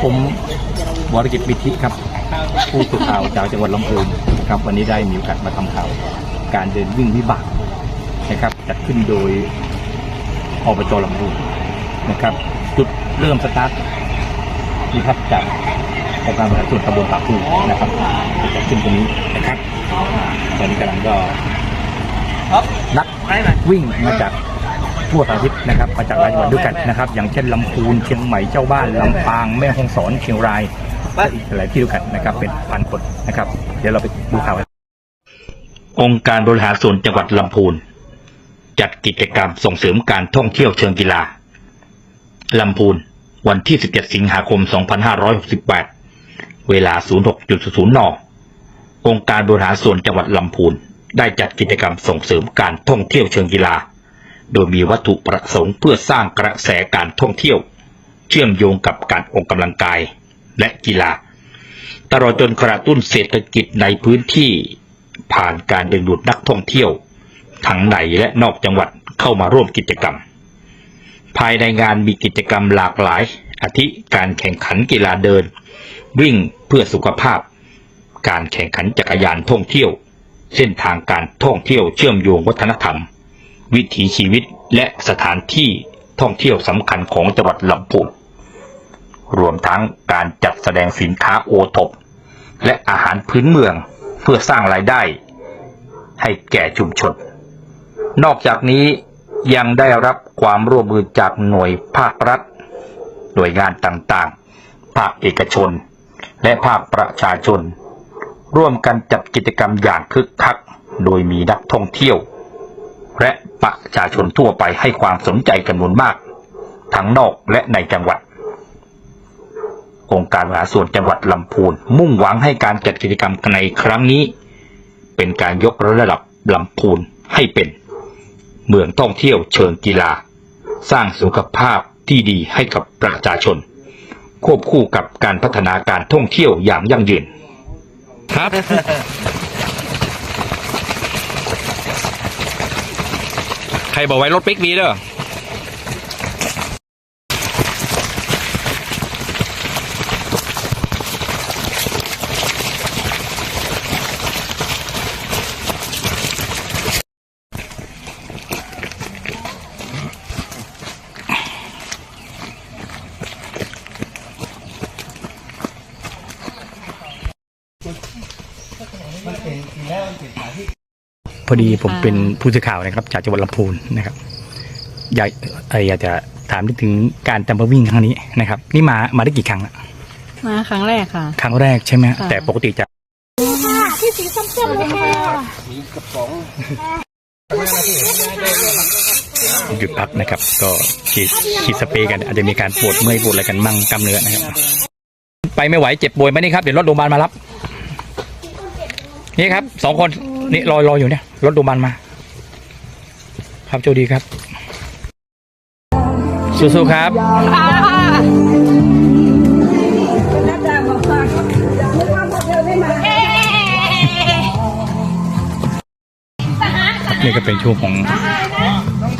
สวัสดีครับผมวรกิจปิธิครับ ผู้สื่อข่าวจากจังหวัดลำพูนนะครับวันนี้ได้มีโอกาสมาทำข่าวการเดินวิ่งวิบากนะครับจัดขึ้นโดยอบจลำพูนนะครับ จุดเริ่มสตาร์ทนี่ครับจากองค์การบริหารส่วนตำบลปากพูนะครับจัดขึ้นตรงนี้นะครับตอนนี้กำลังก็นักวิ่งมาจาก ทั่วสารทิศนะครับมาจากหลายจังหวัดด้วยกันนะครับ อย่างเช่นลำพูนเชียงใหม่เจ้าบ้านลำปางแม่ฮ่องสอนเชียงรายและอีกหลายที่ด้วยกันนะครับ เป็นพันคนนะครับ เดี๋ยวเราไปดูข่าวกันองค์การบริหารส่วนจังหวัดลำพูน จัดกิจกรรมส่งเสริมการท่องเที่ยวเชิงกีฬาลำพูน วันที่ 17 สิงหาคม 2568 เวลา 06.00 น องค์การบริหารส่วนจังหวัดลำพูน ได้จัดกิจกรรมส่งเสริมการท่องเที่ยวเชิงกีฬา โดยมีวัตถุประสงค์เพื่อสร้างกระแสการท่องเที่ยว เชื่อมโยงกับการออกกำลังกายและกีฬา ตลอดจนกระตุ้นเศรษฐกิจในพื้นที่ผ่านการดึงดูดนักท่องเที่ยวทั้งในและนอกจังหวัดเข้ามาร่วมกิจกรรม ภายในงานมีกิจกรรมหลากหลาย อาทิการแข่งขันกีฬาเดิน วิ่งเพื่อสุขภาพ การแข่งขันจักรยานท่องเที่ยว เส้นทางการท่องเที่ยวเชื่อมโยงวัฒนธรรม วิถีชีวิตและสถานที่ท่องเที่ยวสำคัญของจังหวัดลำพูนรวมทั้งการจัดแสดงสินค้าโอทบและอาหารพื้นเมืองเพื่อสร้างรายได้ ให้แก่ชุมชน นอกจากนี้ยังได้รับความร่วมมือจากหน่วยภาครัฐ หน่วยงานต่างๆ ภาคเอกชน และภาคประชาชน ร่วมกันจัดกิจกรรมอย่างคึกคัก โดยมีนักท่องเที่ยว และประชาชนทั่วไปให้ความสนใจกันนวนมาก ทั้งนอกและในจังหวัดองค์การบริหาส่วนจังหวัดลำพูน มุ่งหวังให้การจัดกิจกรรมในครั้งนี้ เป็นการยกระดับลำพูนให้เป็น เมืองท่องเที่ยวเชิงกีฬา สร้างสุขภาพที่ดีให้กับประชาชน ควบคู่กับการพัฒนาการท่องเที่ยวอย่างยั่งยืนครับ ใครบอกไว้รถปิกนี้เด้อ พอดีผมเป็นผู้สื่อข่าวนะครับ จากจังหวัดลำพูนนะครับ อยากเอ่ออยากจะถามถึงการจำมาวิ่งครั้งนี้นะครับ นี่มามาได้กี่ครั้งละมาครั้งแรกค่ะ ครั้งแรกใช่ไหมฮะค่ะแต่ปกติจะที่สีส้มๆเลยค่ะหยุดพักนะครับ ก็ฉีดฉีดสเปรย์กันอาจจะมีการปวดเมื่อยปวดอะไรกันมั่งกล้ามเนื้อนะครับ ไปไม่ไหวเจ็บป่วยไหมนี่ครับเดี๋ยวรถโรงพยาบาลมารับ นี่ครับสองคน นี่รอรออยู่เนี่ย รถโรงพยาบาลมา ครับโชคดีครับ สู้ๆครับนี่ก็เป็นช่วงของ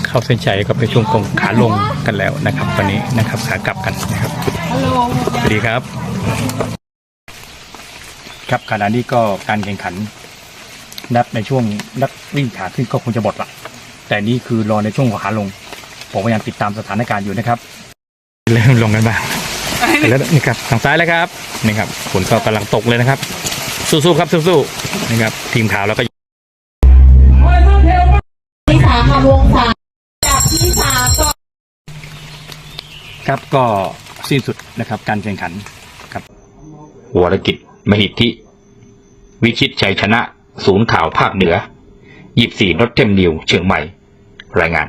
เข้าเส้นชัยก็เป็นช่วงของขาลงกันแล้วนะครับวันนี้นะครับขากลับกันนะครับสวัสดีครับ ครับขณะนี้ก็การแข่งขัน นับในช่วงนักวิ่งขาขึ้นก็คงจะหมดละแต่นี่คือรอในช่วงของขาลง ผมพยายามติดตามสถานการณ์อยู่นะครับ เริ่มลงกันบ้างแล้วนี่ครับทางซ้ายแล้วครับนี่ครับฝนก็กำลังตกเลยนะครับ สู้ๆครับสู้ๆนี่ครับทีมข่าวแล้วก็ที่สามค่ะวงสามจากที่สามก็ครับก็สิ้นสุดนะครับการแข่งขันครับวรกิจมหิทธิ วิชิตชัยชนะ ศูนย์ข่าวภาคเหนือ 24นอตเทมนิวเชียงใหม่ รายงาน